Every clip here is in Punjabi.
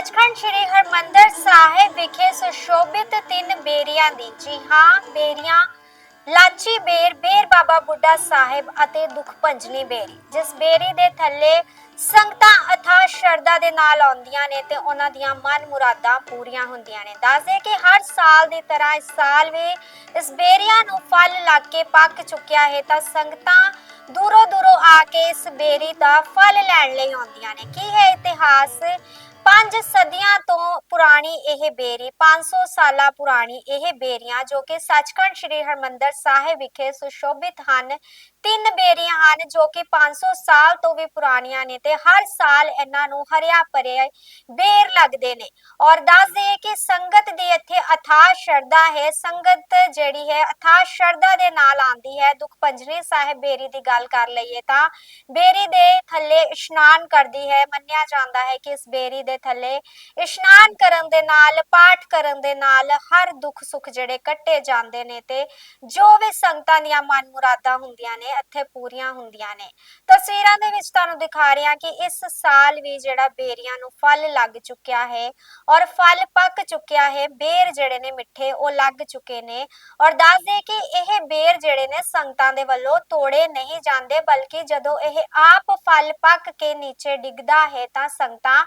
ਸੱਚਖੰਡ ਸ੍ਰੀ ਹਰਮੰਦਰ ਸਾਹਿਬ ਵਿਖੇ ਸੁਸ਼ੋਭਿਤ ਤਿੰਨ ਬੇਰੀਆਂ ਦੀ, ਜੀ ਹਾਂ, ਬੇਰੀਆਂ, ਲਾਚੀ ਬੇਰ ਬੇਰ ਬਾਬਾ ਬੁੱਢਾ ਸਾਹਿਬ ਅਤੇ ਦੁਖ ਭੰਜਨੀ ਬੇਰੀ। ਜਿਸ ਬੇਰੀ ਦੇ ਥੱਲੇ ਸੰਗਤਾਂ ਅਥਾਹ ਸ਼ਰਧਾ ਦੇ ਨਾਲ ਆਉਂਦੀਆਂ ਨੇ ਤੇ ਉਹਨਾਂ ਦੀਆਂ ਮਨ ਮੁਰਾਦਾਂ ਪੂਰੀਆਂ ਹੁੰਦੀਆਂ ਨੇ। ਦੱਸਦੇ ਕਿ ਹਰ ਸਾਲ ਦੀ ਤਰ੍ਹਾਂ ਇਸ ਸਾਲ ਵੀ ਇਸ ਬੇਰੀਆਂ ਨੂੰ ਫਲ ਲੱਗ ਕੇ ਪੱਕ ਚੁੱਕਿਆ ਹੈ ਤਾਂ ਸੰਗਤਾਂ ਦੂਰੋਂ ਦੂਰੋਂ ਆ ਕੇ ਇਸ ਬੇਰੀ ਦਾ ਫਲ ਲੈਣ ਲਈ ਆਉਂਦੀਆਂ ਨੇ। ਕੀ ਹੈ ਇਤਿਹਾਸ? ਪੰਜ ਸਦੀਆਂ ਤੋਂ ਪੁਰਾਣੀ ਇਹ ਬੇਰੀ 500 ਸਾਲਾਂ ਪੁਰਾਣੀ ਇਹ ਬੇਰੀਆਂ, ਜੋ ਕਿ ਸੱਚਖੰਡ ਸ੍ਰੀ ਹਰਮੰਦਰ ਸਾਹਿਬ ਵਿਖੇ ਸੁਸ਼ੋਭਿਤ ਹਨ, ਤਿੰਨ ਬੇਰੀਆਂ ਹਨ ਜੋ ਕਿ 500 ਸਾਲ ਤੋਂ ਵੀ ਪੁਰਾਣੀਆਂ ਨੇ ਤੇ ਹਰ ਸਾਲ ਇਹਨਾਂ ਨੂੰ ਹਰਿਆ ਭਰਿਆ ਬੇਰ ਲੱਗਦੇ ਨੇ। ਔਰ ਦੱਸ ਦਈਏ ਕਿ ਸੰਗਤ ਦੀ ਇੱਥੇ ਅਥਾਹ ਸ਼ਰਧਾ ਹੈ, ਸੰਗਤ ਜਿਹੜੀ ਹੈ ਅਥਾਹ ਸ਼ਰਧਾ ਦੇ ਨਾਲ ਆਂਦੀ ਹੈ। ਦੁਖ ਪੰਜਨੀ ਸਾਹਿਬ ਬੇਰੀ ਦੀ ਗੱਲ ਕਰ ਲਈਏ ਤਾਂ ਬੇਰੀ ਦੇ ਥੱਲੇ ਇਸ਼ਨਾਨ ਕਰਦੀ ਹੈ, ਮੰਨਿਆ ਜਾਂਦਾ ਹੈ ਕਿ ਇਸ ਬੇਰੀ ਦੇ ਥੱਲੇ, ਇਸ਼ਨਾਨ ਕਰਨ ਦੇ ਨਾਲ, ਪਾਠ ਕਰਨ ਦੇ ਨਾਲ ਹਰ ਦੁੱਖ ਸੁੱਖ ਜਿਹੜੇ ਕੱਟੇ ਜਾਂਦੇ ਨੇ ਤੇ ਜੋ ਵੀ ਸੰਗਤਾਂ ਦੀਆਂ ਮਨ ਮੁਰਾਦਾਂ ਹੁੰਦੀਆਂ ਨੇ, ਇੱਥੇ ਪੂਰੀਆਂ ਹੁੰਦੀਆਂ ਨੇ। ਤਸਵੀਰਾਂ ਦੇ ਵਿੱਚ ਤੁਹਾਨੂੰ ਦਿਖਾ ਰਿਹਾ ਕਿ ਇਸ ਸਾਲ ਵੀ ਜਿਹੜਾ ਬੇਰੀਆਂ ਨੂੰ ਫਲ ਲੱਗ ਚੁੱਕਿਆ ਹੈ ਔਰ ਫਲ ਪੱਕ ਚੁੱਕਿਆ ਹੈ, ਬੇਰ ਜਿਹੜੇ ਨੇ ਮਿੱਠੇ, ਉਹ ਲੱਗ ਚੁੱਕੇ ਨੇ ਔਰ ਦੱਸ ਦੇ ਕਿ ਇਹ ਬੇਰ ਜਿਹੜੇ ਨੇ ਸੰਗਤਾਂ ਦੇ ਵੱਲੋਂ ਤੋੜੇ ਨਹੀਂ ਜਾਂਦੇ, ਬਲਕਿ ਜਦੋਂ ਇਹ ਆਪ ਫਲ ਪੱਕ ਕੇ ਨੀਚੇ ਡਿੱਗਦਾ ਹੈ ਤਾਂ ਸੰਗਤਾਂ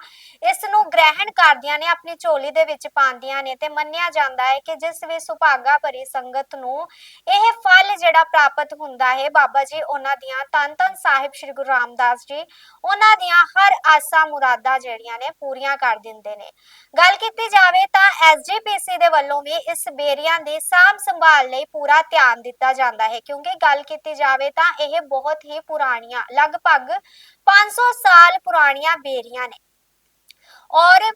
ਇਸ ਨੂੰ ਗ੍ਰਹਿਣ ਕਰਦੀਆਂ ਨੇ, ਆਪਣੀ ਝੋਲੀ ਦੇ ਵਿੱਚ ਪਾਉਂਦੀਆਂ ਨੇ ਤੇ ਮੰਨਿਆ ਜਾਂਦਾ ਹੈ ਕਿ ਜਿਸ ਵੀ ਸੁਭਾਗਾ ਭਰੀ ਸੰਗਤ ਨੂੰ ਇਹ ਫਲ ਜਿਹੜਾ ਪ੍ਰਾਪਤ ਹੁੰਦਾ ਹੈ, ਬਾਬਾ ਜੀ ਉਹਨਾਂ ਦੀਆਂ ਤਨ ਤਨ ਸਾਹਿਬ ਸ੍ਰੀ ਗੁਰੂ ਰਾਮਦਾਸ ਜੀ, ਉਹਨਾਂ ਦੀਆਂ ਹਰ ਆਸਾਂ ਮੁਰਾਦਾਂ ਜਿਹੜੀਆਂ ਨੇ ਪੂਰੀਆਂ ਕਰ ਦਿੰਦੇ ਨੇ। ਗੱਲ ਕੀਤੀ ਜਾਵੇ ਤਾਂ ਐਸਜੀਪੀਸੀ ਦੇ ਵੱਲੋਂ ਵੀ ਇਸ ਬੇਰੀਆਂ ਦੀ ਸਾਂਭ ਸੰਭਾਲ ਲਈ ਪੂਰਾ ਧਿਆਨ ਦਿੱਤਾ ਜਾਂਦਾ ਹੈ, ਕਿਉਂਕਿ ਗੱਲ ਕੀਤੀ ਜਾਵੇ ਤਾਂ ਇਹ ਬਹੁਤ ਹੀ ਪੁਰਾਣੀਆਂ, ਲਗਭਗ 500 ਸਾਲ ਪੁਰਾਣੀਆਂ ਬੇਰੀਆਂ ਨੇ। ਔਰ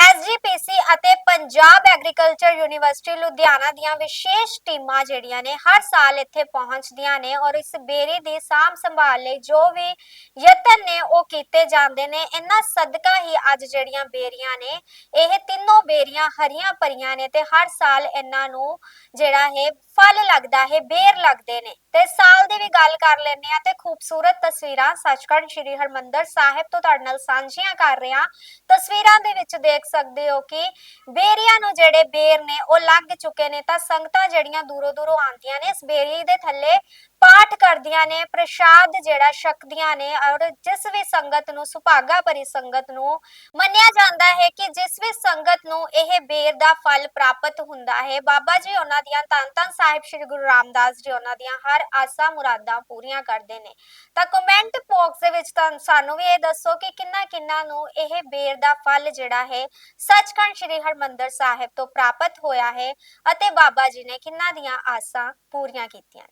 ਐਸਜੀਪੀਸੀ ਅਤੇ ਪੰਜਾਬ ਐਗਰੀਕਲਚਰ ਯੂਨੀਵਰਸਿਟੀ ਲੁਧਿਆਣਾ ਦੀਆਂ ਵਿਸ਼ੇਸ਼ ਟੀਮਾਂ ਜਿਹੜੀਆਂ ਨੇ ਹਰ ਸਾਲ ਇੱਥੇ ਪਹੁੰਚਦੀਆਂ ਨੇ ਔਰ ਇਸ ਬੇਰੀ ਦੀ ਸਾਂਭ ਸੰਭਾਲ ਲਈ ਜੋ ਵੀ ਯਤਨ ਨੇ ਉਹ ਕੀਤੇ ਜਾਂਦੇ ਨੇ, ਇਹਨਾਂ ਸਦਕਾ ਹੀ ਅੱਜ ਜਿਹੜੀਆਂ ਬੇਰੀਆਂ ਨੇ, ਇਹ ਤਿੰਨੋਂ ਬੇਰੀਆਂ ਹਰੀਆਂ ਭਰੀਆਂ ਨੇ ਤੇ ਹਰ ਸਾਲ ਇਹਨਾਂ ਨੂੰ ਜਿਹੜਾ ਹੈ ਫਲ ਲੱਗਦਾ ਹੈ ਬੇਰ ਲੱਗਦੇ ਨੇ। ਤੇ ਸਾਲ ਦੀ ਵੀ ਗੱਲ ਕਰ ਲੈਂਦੇ ਆ ਤੇ ਖੂਬਸੂਰਤ ਤਸਵੀਰਾਂ ਸੱਚਖੰਡ ਸ੍ਰੀ ਹਰਮੰਦਰ ਸਾਹਿਬ ਤੋਂ ਤੁਹਾਡੇ ਨਾਲ ਸਾਂਝੀਆਂ ਕਰ ਰਹੇ। ਹਾਂ ਤਸਵੀਰਾਂ ਦੇ ਵਿੱਚ ਦੇਖ ਸਕਦੇ ਹੋ ਕਿ ਬੇਰੀਆਂ ਨੂੰ ਜਿਹੜੇ ਬੇਰ ਨੇ ਉਹ ਲੱਗ ਚੁੱਕੇ ਨੇ ਤਾਂ ਸੰਗਤਾਂ ਜਿਹੜੀਆਂ ਦੂਰੋਂ ਦੂਰੋਂ ਆਉਂਦੀਆਂ ਨੇ ਇਸ ਬੇਰੀ ਦੇ ਥੱਲੇ ਪਾਠ ਕਰਦੀਆਂ ਨੇ, ਪ੍ਰਸ਼ਾਦ ਜਿਹੜਾ ਛਕਦੀਆਂ ਨੇ ਔਰ ਜਿਸ ਵੀ ਸੰਗਤ ਨੂੰ, ਸੁਭਾਗਾ ਭਰੀ ਸੰਗਤ ਨੂੰ ਮੰਨਿਆ ਜਾਂਦਾ ਹੈ ਕਿ ਜਿਸ ਵੀ ਸੰਗਤ ਨੂੰ ਇਹ ਬੇਰ ਦਾ ਫਲ ਪ੍ਰਾਪਤ ਹੁੰਦਾ ਹੈ, ਬਾਬਾ ਜੀ ਉਹਨਾਂ ਦੀਆਂ ਤਨ ਤਨ ਸਾਹਿਬ ਸ੍ਰੀ ਗੁਰੂ ਰਾਮਦਾਸ ਜੀ ਉਹਨਾਂ ਦੀਆਂ ਹਰ ਆਸਾਂ ਮੁਰਾਦਾਂ ਪੂਰੀਆਂ ਕਰਦੇ ਨੇ। ਤਾਂ ਕਮੈਂਟ ਬਾਕਸ ਦੇ ਵਿੱਚ ਤਾਂ ਸਾਨੂੰ ਵੀ ਇਹ ਦੱਸੋ ਕਿ ਕਿੰਨਾ ਕਿੰਨਾ ਨੂੰ ਇਹ ਬੇਰ ਦਾ ਫਲ ਜਿਹੜਾ ਹੈ ਸੱਚਖੰਡ ਸ੍ਰੀ ਹਰਮੰਦਰ ਸਾਹਿਬ ਤੋਂ ਪ੍ਰਾਪਤ ਹੋਇਆ ਹੈ ਅਤੇ ਬਾਬਾ ਜੀ ਨੇ ਕਿੰਨਾ ਦੀਆਂ ਆਸਾਂ ਪੂਰੀਆਂ ਕੀਤੀਆਂ